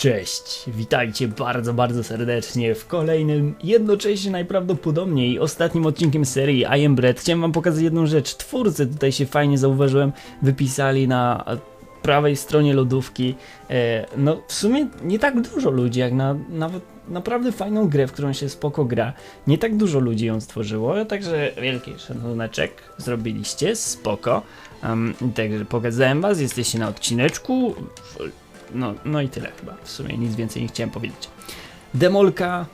Cześć, witajcie bardzo, bardzo serdecznie w kolejnym, jednocześnie najprawdopodobniej ostatnim odcinkiem serii I Am Bread. Chciałem wam pokazać jedną rzecz. Twórcy tutaj się fajnie zauważyłem, wypisali na prawej stronie lodówki. E, no w sumie nie tak dużo ludzi, jak na nawet naprawdę fajną grę, w którą się spoko gra. Nie tak dużo ludzi ją stworzyło, także wielki szanunek zrobiliście, spoko. Um, także pokazałem was, jesteście na odcineczku. No, no i tyle chyba. W sumie nic więcej nie chciałem powiedzieć. Demolka,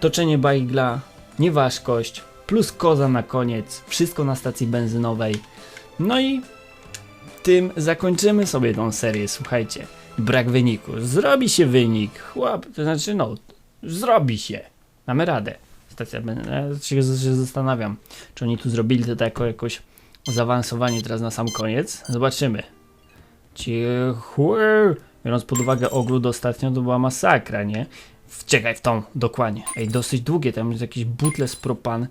toczenie bajgla, nieważkość, plus koza na koniec. Wszystko na stacji benzynowej. No i tym zakończymy sobie tą serię. Słuchajcie, brak wyniku. Zrobi się wynik. Chłop, to znaczy no, zrobi się. Mamy radę. Stacja benzynowa. Ja się, się zastanawiam, czy oni tu zrobili to tak jako jakoś zaawansowanie teraz na sam koniec. Zobaczymy. Cicho. Biorąc pod uwagę ogród ostatnio, to była masakra, nie? Wczekaj w tą, dokładnie. Ej, dosyć długie, tam jest jakieś butle z propan.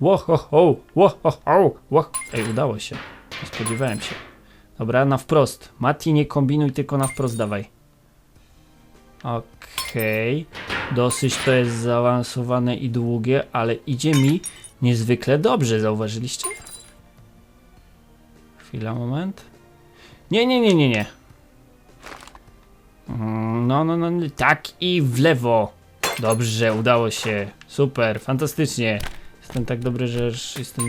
Łohoho, łohoho, łoh. Ej, udało się. Nie spodziewałem się. Dobra, na wprost. Mati, nie kombinuj, tylko na wprost dawaj. Okej. Dosyć to jest zaawansowane i długie, ale idzie mi niezwykle dobrze, zauważyliście? Chwila, moment. Nie, nie, nie, nie, nie. Mm, No, no, no, tak i w lewo. Dobrze, udało się. Super, fantastycznie. Jestem tak dobry, że jestem,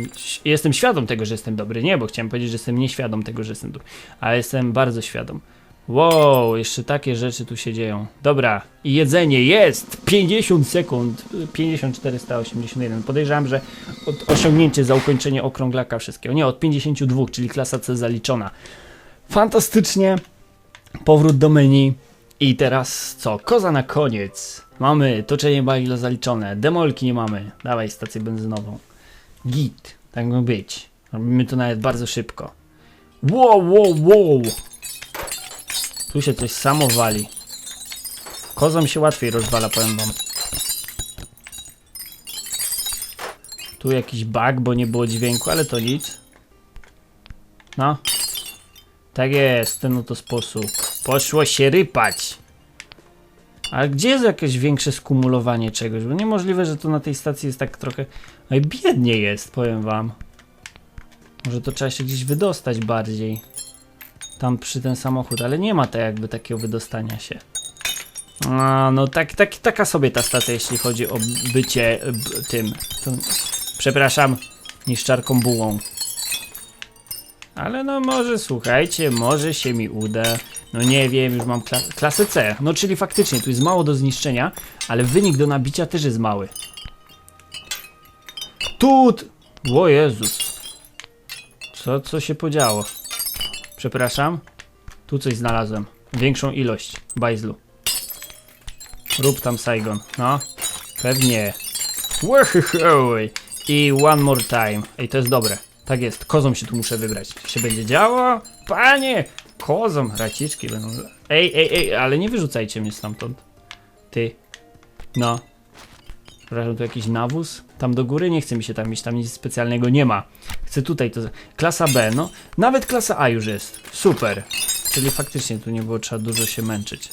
jestem świadom tego, że jestem dobry. Nie, bo chciałem powiedzieć, że jestem nieświadom tego, że jestem dobry. Ale jestem bardzo świadom. Wow, jeszcze takie rzeczy tu się dzieją. Dobra, i jedzenie jest! 50 sekund. 50, 481. Podejrzewam, że od osiągnięcie za ukończenie okrąglaka wszystkiego. Nie, od 52, czyli klasa C zaliczona. Fantastycznie. Powrót do menu. I teraz co? Koza na koniec. Mamy toczenie bagla zaliczone. Demolki nie mamy. Dawaj stację benzynową. Git. Tak ma być. Robimy to nawet bardzo szybko. Wow, wow, wow. Tu się coś samo wali. Kozom się łatwiej rozwala, powiem wam. Tu jakiś bug, bo nie było dźwięku, ale to nic. No. Tak jest, ten oto sposób. Poszło się rypać. Ale gdzie jest jakieś większe skumulowanie czegoś? Bo niemożliwe, że to na tej stacji jest tak trochę... I biednie jest, powiem wam. Może to trzeba się gdzieś wydostać bardziej. Tam przy ten samochód, ale nie ma tak jakby takiego wydostania się. A, no tak, tak, taka sobie ta stacja, jeśli chodzi o bycie tym. To, przepraszam, niszczarką bułą. Ale no może słuchajcie, może się mi uda. No nie wiem, już mam kla klasę C. No czyli faktycznie tu jest mało do zniszczenia, ale wynik do nabicia też jest mały. Tu! O Jezus. Co, co się podziało? Przepraszam. Tu coś znalazłem. Większą ilość bajzlu. Rób tam Saigon. No. Pewnie. I one more time. Ej, to jest dobre. Tak jest. Kozą się tu muszę wybrać. Się będzie działo? Panie! Kozą. Raciczki będą. Ej, ej, ej, ale nie wyrzucajcie mnie stamtąd. Ty. No. Przepraszam, tu jakiś nawóz? Tam do góry? Nie chce mi się tam iść, tam nic specjalnego nie ma. Chcę tutaj to... Klasa B, no. Nawet klasa A już jest. Super. Czyli faktycznie tu nie było trzeba dużo się męczyć.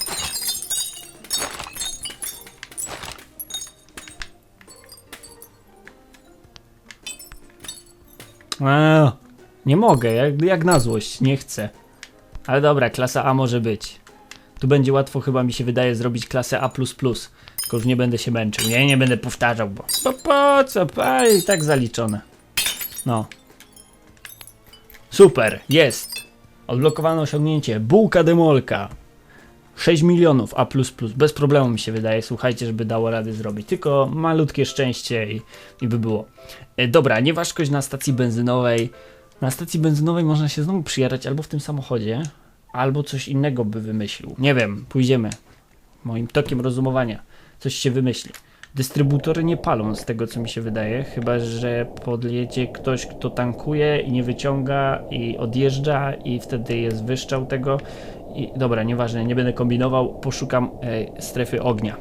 Eee, nie mogę, jak, jak na złość, nie chcę. Ale dobra, klasa A może być. Tu będzie łatwo chyba mi się wydaje zrobić klasę A++. Tylko już nie będę się męczył. Nie, nie będę powtarzał, bo po, po co, pa, i tak zaliczone. No. Super, jest. Odblokowane osiągnięcie. Bułka demolka. 6 milionów A++. Bez problemu mi się wydaje, słuchajcie, żeby dało rady zrobić. Tylko malutkie szczęście i, i by było. E, dobra, nieważkość na stacji benzynowej. Na stacji benzynowej można się znowu przyjarać albo w tym samochodzie, albo coś innego by wymyślił. Nie wiem, pójdziemy. Moim tokiem rozumowania. Coś się wymyśli. Dystrybutory nie palą z tego co mi się wydaje, chyba że podjedzie ktoś, kto tankuje i nie wyciąga i odjeżdża i wtedy jest wyszczał tego. I dobra, nieważne, nie będę kombinował, poszukam e, strefy ognia.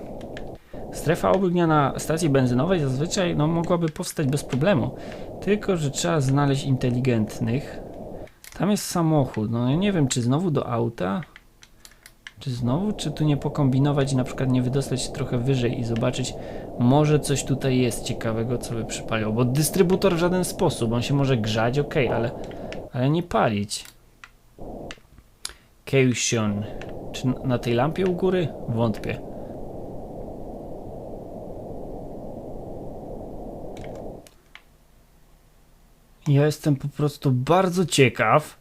Strefa ognia na stacji benzynowej zazwyczaj no, mogłaby powstać bez problemu, tylko że trzeba znaleźć inteligentnych. Tam jest samochód, no ja nie wiem czy znowu do auta. Czy znowu, czy tu nie pokombinować i na przykład nie wydostać się trochę wyżej i zobaczyć, może coś tutaj jest ciekawego, co by przypaliło, bo dystrybutor w żaden sposób, on się może grzać, ok, ale, ale nie palić. Keusion. Czy na tej lampie u góry? Wątpię. Ja jestem po prostu bardzo ciekaw,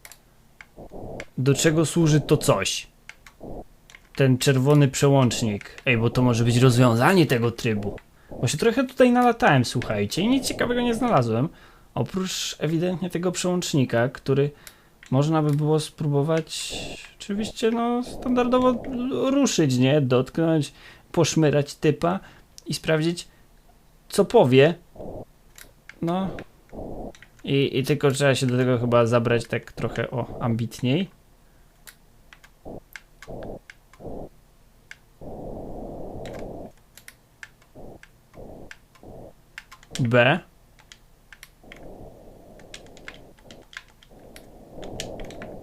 do czego służy to coś. Ten czerwony przełącznik. Ej, bo to może być rozwiązanie tego trybu. Bo się trochę tutaj nalatałem, słuchajcie, i nic ciekawego nie znalazłem. Oprócz ewidentnie tego przełącznika, który można by było spróbować oczywiście no standardowo ruszyć, nie? Dotknąć, poszmyrać typa i sprawdzić co powie. No. I, I tylko trzeba się do tego chyba zabrać tak trochę o ambitniej. B.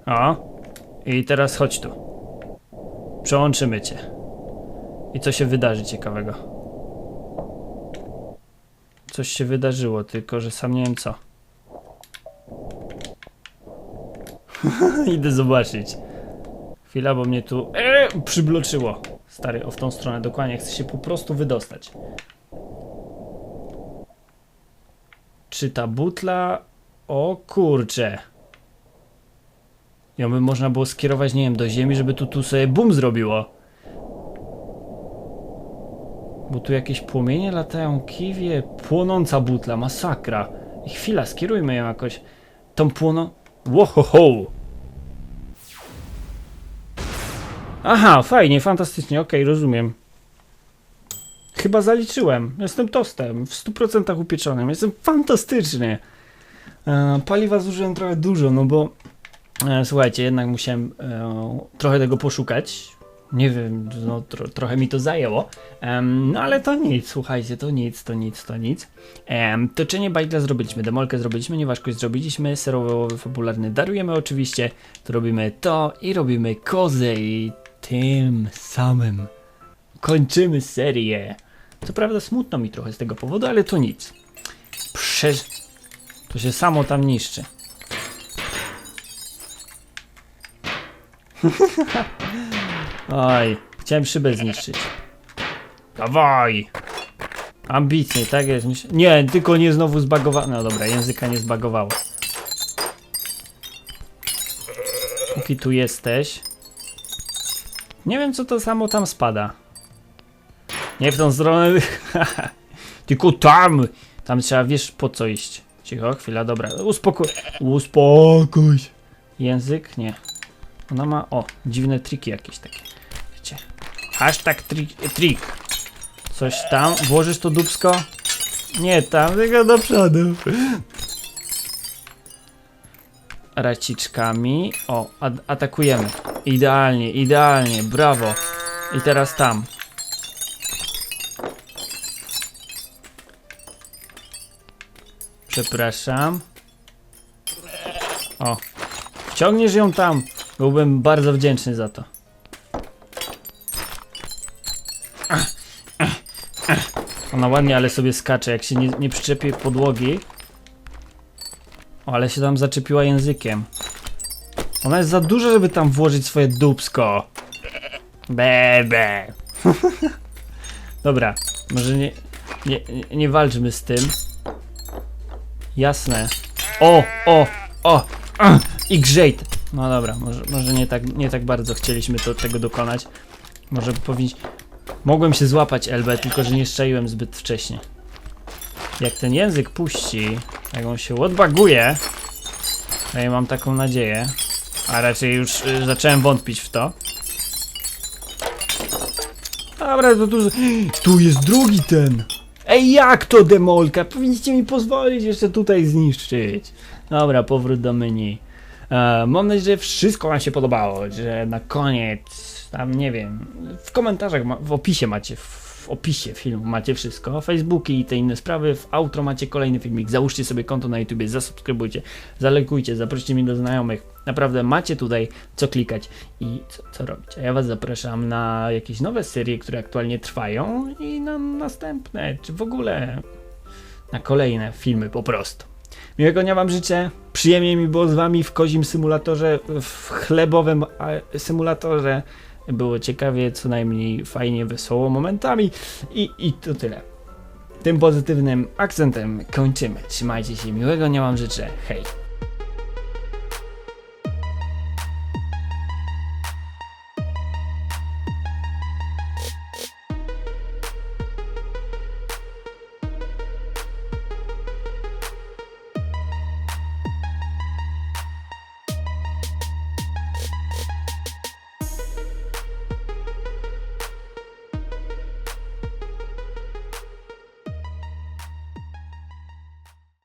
O. I teraz chodź tu. Przełączymy cię. I co się wydarzy ciekawego? Coś się wydarzyło, tylko że sam nie wiem co. Idę zobaczyć. Chwila, bo mnie tu e, przybloczyło. Stary, o w tą stronę dokładnie. Chcę się po prostu wydostać. Czy ta butla... O kurcze. Ją by można było skierować, nie wiem, do ziemi, żeby tu, tu sobie bum zrobiło. Bo tu jakieś płomienie latają, kiwie, płonąca butla, masakra. I chwila, skierujmy ją jakoś. Tą płoną... Łohoho! Aha, fajnie, fantastycznie, okej, rozumiem. Chyba zaliczyłem. Jestem tostem, w 100% upieczonym. Jestem fantastyczny. E, paliwa zużyłem trochę dużo, no bo słuchajcie, jednak musiałem e, trochę tego poszukać. Nie wiem, no, tro, trochę mi to zajęło. No ale to nic, słuchajcie, to nic, to nic, to nic. Em, toczenie bajtla zrobiliśmy, demolkę zrobiliśmy, nieważkość zrobiliśmy, serowy fabularny darujemy oczywiście, to robimy to i robimy kozę i tym samym kończymy serię. Co prawda smutno mi trochę z tego powodu, ale to nic. Przeż... To się samo tam niszczy. Oj, chciałem szybę zniszczyć. Dawaj! Ambitnie, tak jest. Nie, tylko nie znowu zbagowało. No dobra, języka nie zbagowało. Póki tu jesteś. Nie wiem, co to samo tam spada. Nie w tą stronę. Tylko tam! Tam trzeba, wiesz, po co iść. Cicho, chwila, dobra. Uspokój. Uspokój. Język? Nie. Ona ma, o, dziwne triki jakieś takie. Wiecie. Hashtag trik. trik. Coś tam. Włożysz to dubsko? Nie tam, tylko do przodu. Raciczkami. O, atakujemy. Idealnie, idealnie, brawo. I teraz tam. Przepraszam. O. Wciągniesz ją tam. Byłbym bardzo wdzięczny za to. Ona ładnie, ale sobie skacze. Jak się nie, nie przyczepi podłogi. O, ale się tam zaczepiła językiem. Ona jest za duża, żeby tam włożyć swoje dubsko. Bebe. Dobra, może nie, nie, nie- walczmy z tym. Jasne. O, o, o! I grzejt. No dobra, może, może nie, tak, nie tak bardzo chcieliśmy to, tego dokonać. Może powinien. Mogłem się złapać LB, tylko że nie szczaiłem zbyt wcześnie. Jak ten język puści, jak on się odbaguje, to ja mam taką nadzieję, a raczej już y, zacząłem wątpić w to. Dobra, to tu, tu jest drugi ten. Ej, jak to demolka? Powinniście mi pozwolić jeszcze tutaj zniszczyć. Dobra, powrót do menu. E, mam nadzieję, że wszystko Wam się podobało, że na koniec, tam nie wiem, w komentarzach, w opisie macie, w opisie filmu macie wszystko, Facebooki i te inne sprawy, w outro macie kolejny filmik, załóżcie sobie konto na YouTube, zasubskrybujcie, zalekujcie, zaproście mnie do znajomych, Naprawdę macie tutaj co klikać i co, co robić. A ja Was zapraszam na jakieś nowe serie, które aktualnie trwają i na następne, czy w ogóle na kolejne filmy po prostu. Miłego dnia Wam życzę. Przyjemnie mi było z Wami w kozim symulatorze, w chlebowym symulatorze. Było ciekawie, co najmniej fajnie, wesoło momentami i, i to tyle. Tym pozytywnym akcentem kończymy. Trzymajcie się, miłego dnia Wam życzę. Hej!